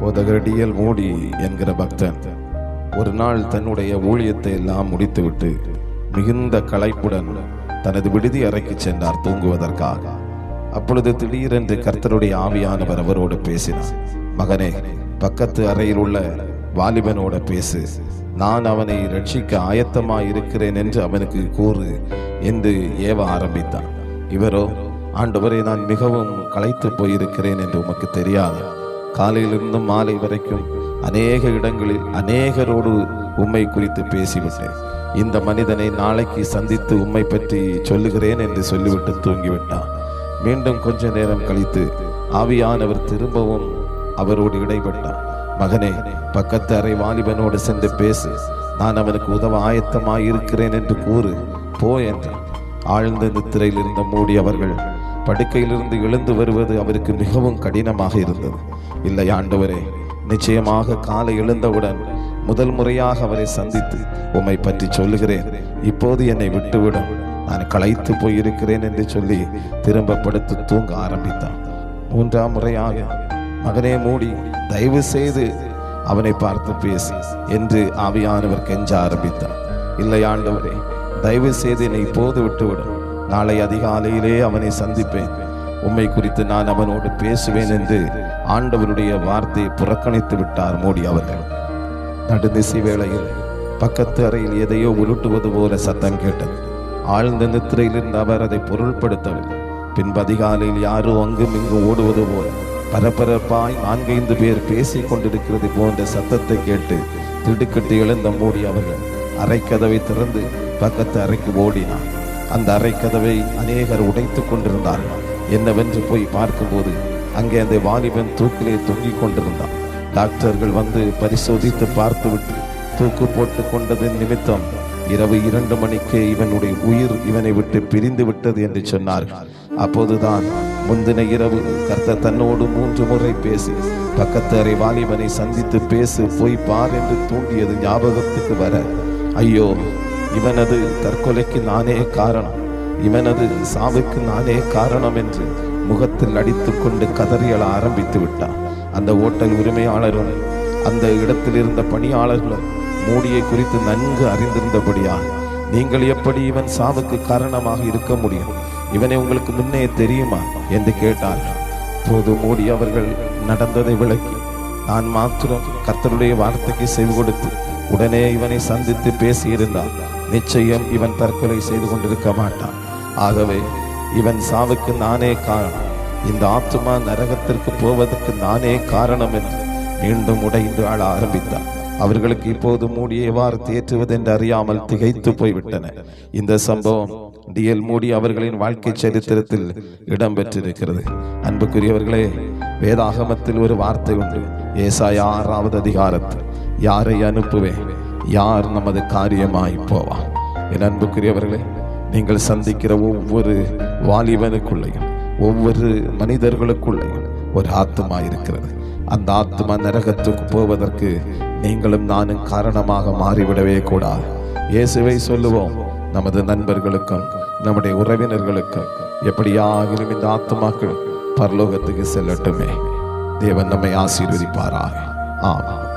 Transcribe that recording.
போதகர் டிஎல் மோடி என்கிற பக்தன் ஒரு நாள் தன்னுடைய ஊழியத்தை எல்லாம் முடித்துவிட்டு மிகுந்த களைப்புடன் தனது விடுதி அறைக்கு சென்றார் தூங்குவதற்காக. அப்பொழுது திடீரென்று கர்த்தருடைய ஆவியானவர் அவரோடு பேசினார். மகனே பக்கத்து அறையில் உள்ள வாலிபனோட பேசு. நான் அவனை ரட்சிக்க ஆயத்தமாக இருக்கிறேன் என்று அவனுக்கு கூறு என்று ஏவ ஆரம்பித்தான். இவரோ ஆண்டவரை நான் மிகவும் களைத்து போயிருக்கிறேன் என்று உமக்கு தெரியாது. காலையிலிருந்து மாலை வரைக்கும் அநேக இடங்களில் அநேகரோடு உண்மை குறித்து பேசிவிட்டேன். இந்த மனிதனை நாளைக்கு சந்தித்து உம்மை பற்றி சொல்லுகிறேன் என்று சொல்லிவிட்டு தூங்கிவிட்டான். மீண்டும் கொஞ்ச நேரம் கழித்து ஆவியானவர் திரும்பவும் அவரோடு இடைப்பட்டார். மகனே பக்கத்து அறை வாலிபனோடு சென்று பேசு. நான் அவனுக்கு உதவ ஆயத்தமாயிருக்கிறேன் என்று கூறு. போ என்றான் ஆழ்ந்த நித்திரையில் இருந்த மூடி அவர்கள் படுக்கையிலிருந்து எழுந்து வருவது அவருக்கு மிகவும் கடினமாக இருந்தது. இல்லை ஆண்டவரே நிச்சயமாக காலை எழுந்தவுடன் முதல் முறையாக அவரை சந்தித்து உம்மை பற்றி சொல்லுகிறேன். இப்போது என்னை விட்டுவிடும். நான் களைத்து போயிருக்கிறேன் என்று சொல்லி திரும்ப படுத்து தூங்க ஆரம்பித்தான். மூன்றாம் முறையாக மகனே மூடி தயவு செய்து அவனை பார்த்து பேசு என்று ஆவியானவர் கெஞ்ச ஆரம்பித்தார் இல்லை ஆண்டவரே தயவு செய்து என்னை இப்போது விட்டுவிடும். நாளை அதிகாலையிலே அவனை சந்திப்பேன். உண்மை குறித்து நான் அவனோடு பேசுவேன் என்று ஆண்டவருடைய வார்த்தையை புறக்கணித்து விட்டார் மோடி அவர்கள். நடுநிசை வேளையில் பக்கத்து அறையில் எதையோ உருட்டுவது போல சத்தம் கேட்டது. ஆழ்ந்த நித்திரையிலிருந்து அவர் அதை பொருள்படுத்தவில்லை. பின்பு அதிகாலையில் யாரோ அங்கும் இங்கும் ஓடுவது போல பரபரப்பாய் நான்கைந்து பேர் பேசிக் கொண்டிருக்கிறது போன்ற சத்தத்தை கேட்டு திடுக்கிட்டு எழுந்த மூடி அவர்கள் அறைக்கதவை திறந்து பக்கத்து அறைக்கு ஓடினார். அந்த அறைக்கதவை அநேகர் உடைத்துக் கொண்டிருந்தார்கள் என்னவென்று போய் பார்க்கும்போது அங்கே அந்த வாலிபன் தூக்கிலே தொங்கிக் கொண்டிருந்தான். டாக்டர்கள் வந்து பரிசோதித்து பார்த்துவிட்டு தூக்கு போட்டு கொண்டதன் நிமித்தம் இரவு இரண்டு மணிக்கு இவனுடைய உயிர் இவனை விட்டு பிரிந்து விட்டது என்று சொன்னார்கள். அப்போதுதான் முந்தின இரவு கர்த்த தன்னோடு மூன்று முறை பேசி பக்கத்து அறை வாலிபனை சந்தித்து பேசு போய் பார் என்று தூண்டியது ஞாபகத்துக்கு வர ஐயோ இவனது தற்கொலைக்கு நானே காரணம். இவனது சாவுக்கு நானே காரணம் என்று முகத்தில் அடித்துக்கொண்டு கதறியல ஆரம்பித்து விட்டான். அந்த ஓட்டல் உரிமையாளரும் அந்த இடத்தில் இருந்த பணியாளர்களும் மூடியை குறித்து நன்கு அறிந்திருந்தபடியா நீங்கள் எப்படி இவன் சாவுக்கு காரணமாக இருக்க முடியும்? இவனை உங்களுக்கு முன்னே தெரியுமா? என்று கேட்டார். போது மூடி அவர்கள் நடந்ததை விளக்கி நான் மாத்திரம் கர்த்தருடைய வார்த்தைக்கு செவி கொடுத்து உடனே இவனை சந்தித்து பேசியிருந்தார். நிச்சயம் இவன் தற்கொலை செய்து கொண்டிருக்க மாட்டான். ஆகவே இவன் சாவுக்கு நானே காரணம். இந்த ஆத்துமா நரகத்திற்கு போவதற்கு நானே காரணம் என்று மீண்டும் உடைந்து ஆள ஆரம்பித்தான். அவர்களுக்கு இப்போது மூடி எவ்வாறு தேற்றுவதென்று அறியாமல் திகைத்து போய்விட்டன. இந்த சம்பவம் டிஎல் மூடி அவர்களின் வாழ்க்கை சரித்திரத்தில் இடம்பெற்றிருக்கிறது. அன்புக்குரியவர்களே வேதாகமத்தில் ஒரு வார்த்தை உண்டு. ஏசாயா ஆறாவது அதிகாரத்தில் யாரை அனுப்புவேன்? யார் நமது காரியமாய் போவான்? என் அன்புக்குரியவர்களே நீங்கள் சந்திக்கிற ஒவ்வொரு வாலிபனுக்குள்ளையும் ஒவ்வொரு மனிதர்களுக்குள்ளையும் ஒரு ஆத்மா இருக்கிறது. அந்த ஆத்மா நரகத்துக்கு போவதற்கு நீங்களும் நானும் காரணமாக மாறிவிடவே கூடாது. இயேசுவை சொல்லுவோம் நமது நண்பர்களுக்கும் நம்முடைய உறவினர்களுக்கும் எப்படியாகிலும் இந்த ஆத்மாக்கள் பரலோகத்துக்கு செல்லட்டுமே. தேவன் நம்மை ஆசீர்வதிப்பாராக. ஆமாம்